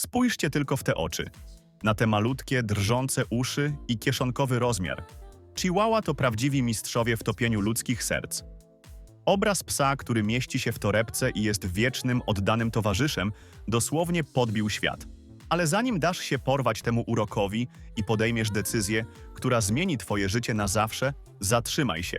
Spójrzcie tylko w te oczy. Na te malutkie, drżące uszy i kieszonkowy rozmiar. Chihuahua to prawdziwi mistrzowie w topieniu ludzkich serc. Obraz psa, który mieści się w torebce i jest wiecznym, oddanym towarzyszem, dosłownie podbił świat. Ale zanim dasz się porwać temu urokowi i podejmiesz decyzję, która zmieni twoje życie na zawsze, zatrzymaj się.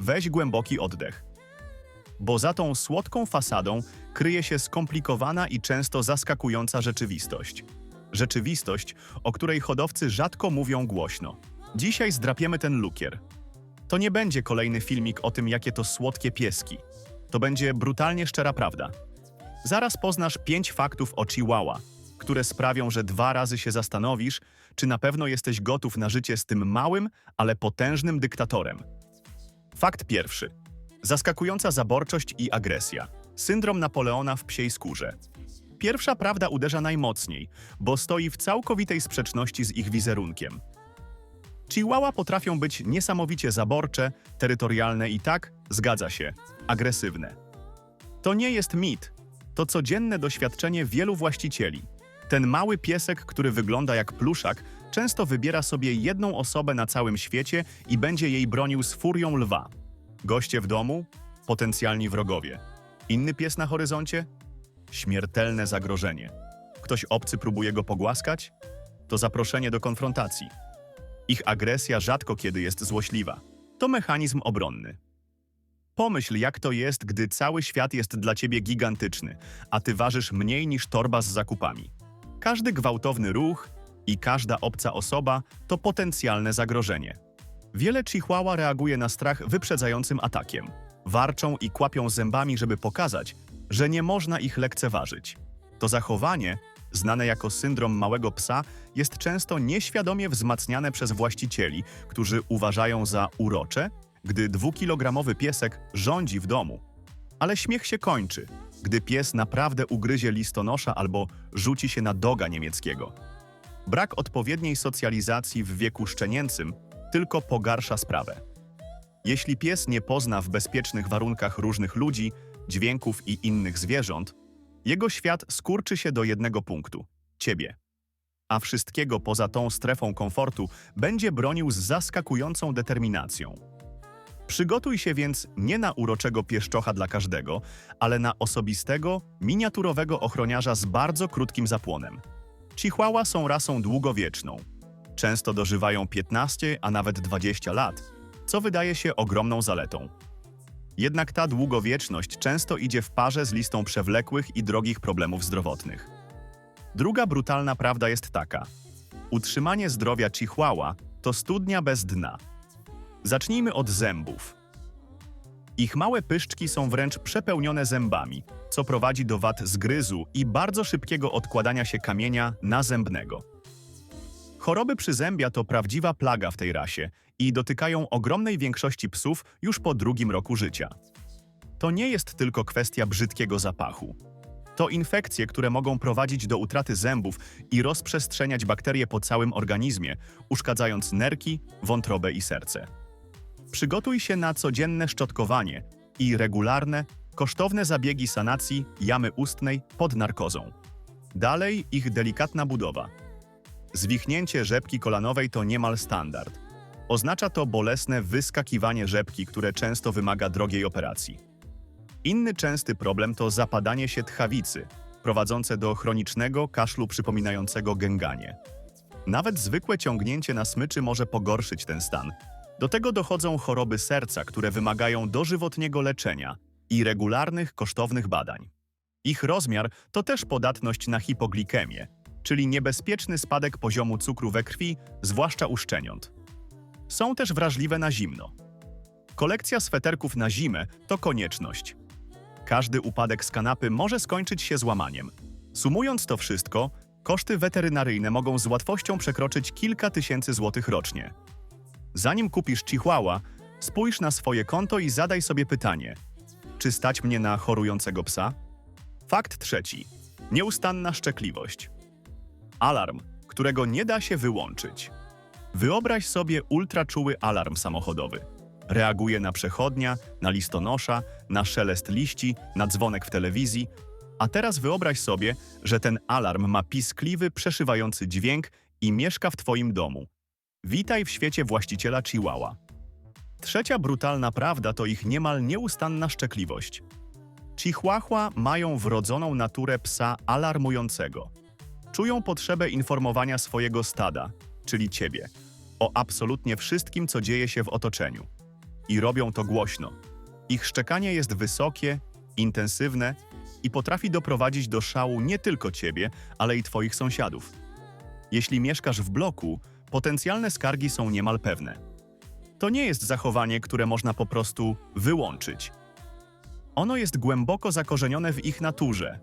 Weź głęboki oddech. Bo za tą słodką fasadą kryje się skomplikowana i często zaskakująca rzeczywistość. Rzeczywistość, o której hodowcy rzadko mówią głośno. Dzisiaj zdrapiemy ten lukier. To nie będzie kolejny filmik o tym, jakie to słodkie pieski. To będzie brutalnie szczera prawda. Zaraz poznasz pięć faktów o Chihuahua, które sprawią, że dwa razy się zastanowisz, czy na pewno jesteś gotów na życie z tym małym, ale potężnym dyktatorem. Fakt pierwszy. Zaskakująca zaborczość i agresja. Syndrom Napoleona w psiej skórze. Pierwsza prawda uderza najmocniej, bo stoi w całkowitej sprzeczności z ich wizerunkiem. Chihuahua potrafią być niesamowicie zaborcze, terytorialne i tak, zgadza się, agresywne. To nie jest mit, to codzienne doświadczenie wielu właścicieli. Ten mały piesek, który wygląda jak pluszak, często wybiera sobie jedną osobę na całym świecie i będzie jej bronił z furią lwa. Goście w domu? Potencjalni wrogowie. Inny pies na horyzoncie? Śmiertelne zagrożenie. Ktoś obcy próbuje go pogłaskać? To zaproszenie do konfrontacji. Ich agresja rzadko kiedy jest złośliwa. To mechanizm obronny. Pomyśl, jak to jest, gdy cały świat jest dla ciebie gigantyczny, a ty ważysz mniej niż torba z zakupami. Każdy gwałtowny ruch i każda obca osoba to potencjalne zagrożenie. Wiele chihuahua reaguje na strach wyprzedzającym atakiem. Warczą i kłapią zębami, żeby pokazać, że nie można ich lekceważyć. To zachowanie, znane jako syndrom małego psa, jest często nieświadomie wzmacniane przez właścicieli, którzy uważają za urocze, gdy dwukilogramowy piesek rządzi w domu. Ale śmiech się kończy, gdy pies naprawdę ugryzie listonosza albo rzuci się na doga niemieckiego. Brak odpowiedniej socjalizacji w wieku szczenięcym tylko pogarsza sprawę. Jeśli pies nie pozna w bezpiecznych warunkach różnych ludzi, dźwięków i innych zwierząt, jego świat skurczy się do jednego punktu ciebie. A wszystkiego poza tą strefą komfortu będzie bronił z zaskakującą determinacją. Przygotuj się więc nie na uroczego pieszczocha dla każdego, ale na osobistego, miniaturowego ochroniarza z bardzo krótkim zapłonem. Chihuahua są rasą długowieczną. Często dożywają 15, a nawet 20 lat, co wydaje się ogromną zaletą. Jednak ta długowieczność często idzie w parze z listą przewlekłych i drogich problemów zdrowotnych. Druga brutalna prawda jest taka. Utrzymanie zdrowia Chihuahua to studnia bez dna. Zacznijmy od zębów. Ich małe pyszczki są wręcz przepełnione zębami, co prowadzi do wad zgryzu i bardzo szybkiego odkładania się kamienia nazębnego. Choroby przyzębia to prawdziwa plaga w tej rasie i dotykają ogromnej większości psów już po drugim roku życia. To nie jest tylko kwestia brzydkiego zapachu. To infekcje, które mogą prowadzić do utraty zębów i rozprzestrzeniać bakterie po całym organizmie, uszkadzając nerki, wątrobę i serce. Przygotuj się na codzienne szczotkowanie i regularne, kosztowne zabiegi sanacji jamy ustnej pod narkozą. Dalej ich delikatna budowa. Zwichnięcie rzepki kolanowej to niemal standard. Oznacza to bolesne wyskakiwanie rzepki, które często wymaga drogiej operacji. Inny częsty problem to zapadanie się tchawicy, prowadzące do chronicznego kaszlu przypominającego gęganie. Nawet zwykłe ciągnięcie na smyczy może pogorszyć ten stan. Do tego dochodzą choroby serca, które wymagają dożywotniego leczenia i regularnych, kosztownych badań. Ich rozmiar to też podatność na hipoglikemię, czyli niebezpieczny spadek poziomu cukru we krwi, zwłaszcza u szczeniąt. Są też wrażliwe na zimno. Kolekcja sweterków na zimę to konieczność. Każdy upadek z kanapy może skończyć się złamaniem. Sumując to wszystko, koszty weterynaryjne mogą z łatwością przekroczyć kilka tysięcy złotych rocznie. Zanim kupisz Chihuahua, spójrz na swoje konto i zadaj sobie pytanie: czy stać mnie na chorującego psa? Fakt trzeci. Nieustanna szczekliwość. Alarm, którego nie da się wyłączyć. Wyobraź sobie ultraczuły alarm samochodowy. Reaguje na przechodnia, na listonosza, na szelest liści, na dzwonek w telewizji. A teraz wyobraź sobie, że ten alarm ma piskliwy, przeszywający dźwięk i mieszka w twoim domu. Witaj w świecie właściciela Chihuahua. Trzecia brutalna prawda to ich niemal nieustanna szczekliwość. Chihuahua mają wrodzoną naturę psa alarmującego. Czują potrzebę informowania swojego stada, czyli ciebie, o absolutnie wszystkim, co dzieje się w otoczeniu. I robią to głośno. Ich szczekanie jest wysokie, intensywne i potrafi doprowadzić do szału nie tylko ciebie, ale i twoich sąsiadów. Jeśli mieszkasz w bloku, potencjalne skargi są niemal pewne. To nie jest zachowanie, które można po prostu wyłączyć. Ono jest głęboko zakorzenione w ich naturze.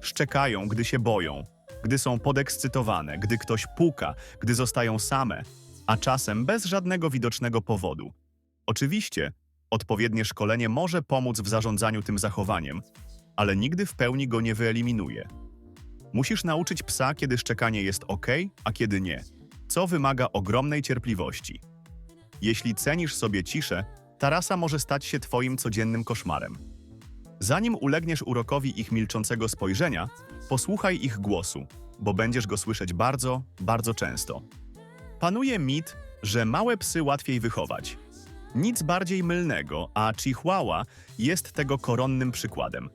Szczekają, gdy się boją, gdy są podekscytowane, gdy ktoś puka, gdy zostają same, a czasem bez żadnego widocznego powodu. Oczywiście, odpowiednie szkolenie może pomóc w zarządzaniu tym zachowaniem, ale nigdy w pełni go nie wyeliminuje. Musisz nauczyć psa, kiedy szczekanie jest ok, a kiedy nie, co wymaga ogromnej cierpliwości. Jeśli cenisz sobie ciszę, ta rasa może stać się twoim codziennym koszmarem. Zanim ulegniesz urokowi ich milczącego spojrzenia, posłuchaj ich głosu, bo będziesz go słyszeć bardzo, bardzo często. Panuje mit, że małe psy łatwiej wychować. Nic bardziej mylnego, a Chihuahua jest tego koronnym przykładem.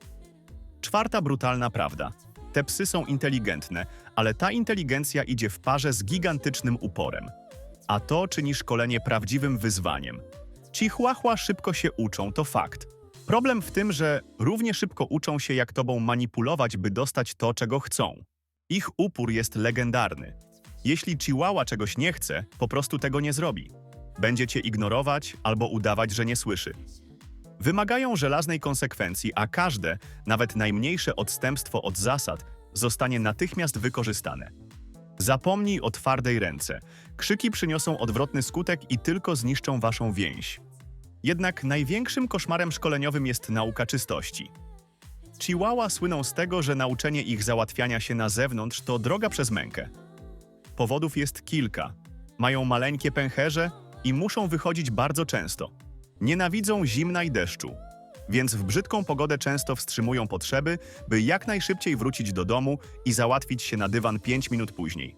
Czwarta brutalna prawda. Te psy są inteligentne, ale ta inteligencja idzie w parze z gigantycznym uporem. A to czyni szkolenie prawdziwym wyzwaniem. Chihuahua szybko się uczą, to fakt. Problem w tym, że równie szybko uczą się, jak tobą manipulować, by dostać to, czego chcą. Ich upór jest legendarny. Jeśli Chihuahua czegoś nie chce, po prostu tego nie zrobi. Będzie cię ignorować albo udawać, że nie słyszy. Wymagają żelaznej konsekwencji, a każde, nawet najmniejsze odstępstwo od zasad, zostanie natychmiast wykorzystane. Zapomnij o twardej ręce. Krzyki przyniosą odwrotny skutek i tylko zniszczą waszą więź. Jednak największym koszmarem szkoleniowym jest nauka czystości. Chihuahua słyną z tego, że nauczenie ich załatwiania się na zewnątrz to droga przez mękę. Powodów jest kilka. Mają maleńkie pęcherze i muszą wychodzić bardzo często. Nienawidzą zimna i deszczu, więc w brzydką pogodę często wstrzymują potrzeby, by jak najszybciej wrócić do domu i załatwić się na dywan 5 minut później.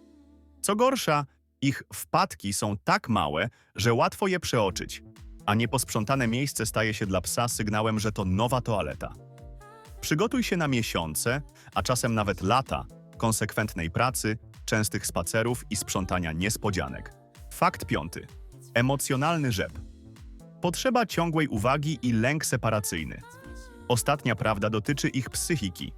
Co gorsza, ich wpadki są tak małe, że łatwo je przeoczyć, a nieposprzątane miejsce staje się dla psa sygnałem, że to nowa toaleta. Przygotuj się na miesiące, a czasem nawet lata konsekwentnej pracy, częstych spacerów i sprzątania niespodzianek. Fakt piąty. Emocjonalny rzep. Potrzeba ciągłej uwagi i lęk separacyjny. Ostatnia prawda dotyczy ich psychiki.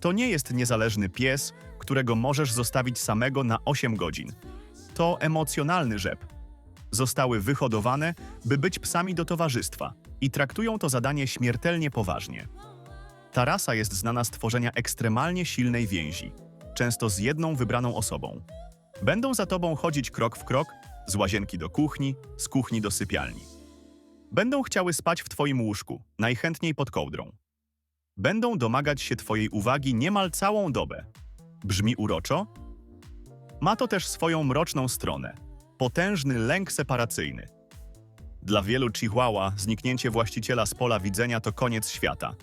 To nie jest niezależny pies, którego możesz zostawić samego na 8 godzin. To emocjonalny rzep. Zostały wyhodowane, by być psami do towarzystwa i traktują to zadanie śmiertelnie poważnie. Ta rasa jest znana z tworzenia ekstremalnie silnej więzi, często z jedną wybraną osobą. Będą za tobą chodzić krok w krok, z łazienki do kuchni, z kuchni do sypialni. Będą chciały spać w twoim łóżku, najchętniej pod kołdrą. Będą domagać się twojej uwagi niemal całą dobę. Brzmi uroczo? Ma to też swoją mroczną stronę. Potężny lęk separacyjny. Dla wielu Chihuahua zniknięcie właściciela z pola widzenia to koniec świata.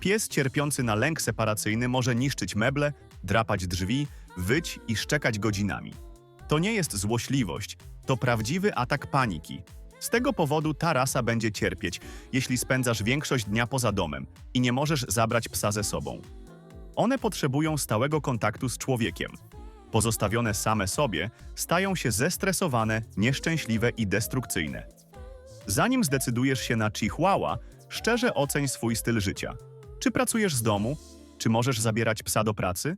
Pies cierpiący na lęk separacyjny może niszczyć meble, drapać drzwi, wyć i szczekać godzinami. To nie jest złośliwość, to prawdziwy atak paniki. Z tego powodu ta rasa będzie cierpieć, jeśli spędzasz większość dnia poza domem i nie możesz zabrać psa ze sobą. One potrzebują stałego kontaktu z człowiekiem. Pozostawione same sobie, stają się zestresowane, nieszczęśliwe i destrukcyjne. Zanim zdecydujesz się na Chihuahua, szczerze oceń swój styl życia. Czy pracujesz z domu? Czy możesz zabierać psa do pracy?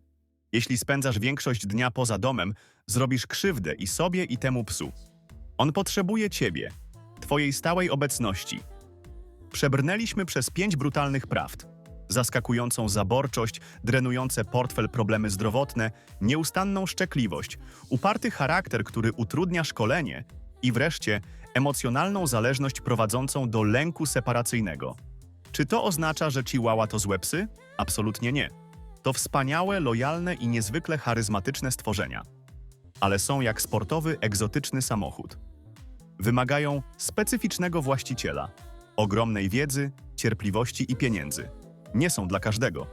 Jeśli spędzasz większość dnia poza domem, zrobisz krzywdę i sobie, i temu psu. On potrzebuje ciebie, twojej stałej obecności. Przebrnęliśmy przez pięć brutalnych prawd. Zaskakującą zaborczość, drenujące portfel problemy zdrowotne, nieustanną szczekliwość, uparty charakter, który utrudnia szkolenie i wreszcie emocjonalną zależność prowadzącą do lęku separacyjnego. Czy to oznacza, że Chihuahua to złe psy? Absolutnie nie. To wspaniałe, lojalne i niezwykle charyzmatyczne stworzenia. Ale są jak sportowy, egzotyczny samochód. Wymagają specyficznego właściciela, ogromnej wiedzy, cierpliwości i pieniędzy. Nie są dla każdego.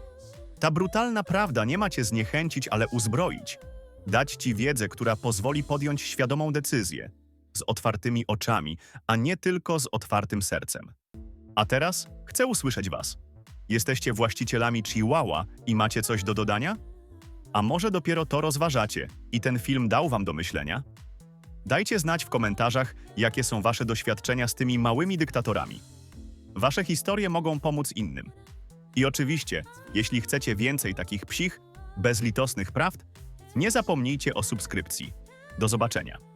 Ta brutalna prawda nie ma cię zniechęcić, ale uzbroić. Dać ci wiedzę, która pozwoli podjąć świadomą decyzję. Z otwartymi oczami, a nie tylko z otwartym sercem. A teraz chcę usłyszeć was. Jesteście właścicielami Chihuahua i macie coś do dodania? A może dopiero to rozważacie i ten film dał wam do myślenia? Dajcie znać w komentarzach, jakie są wasze doświadczenia z tymi małymi dyktatorami. Wasze historie mogą pomóc innym. I oczywiście, jeśli chcecie więcej takich psich, bezlitosnych prawd, nie zapomnijcie o subskrypcji. Do zobaczenia.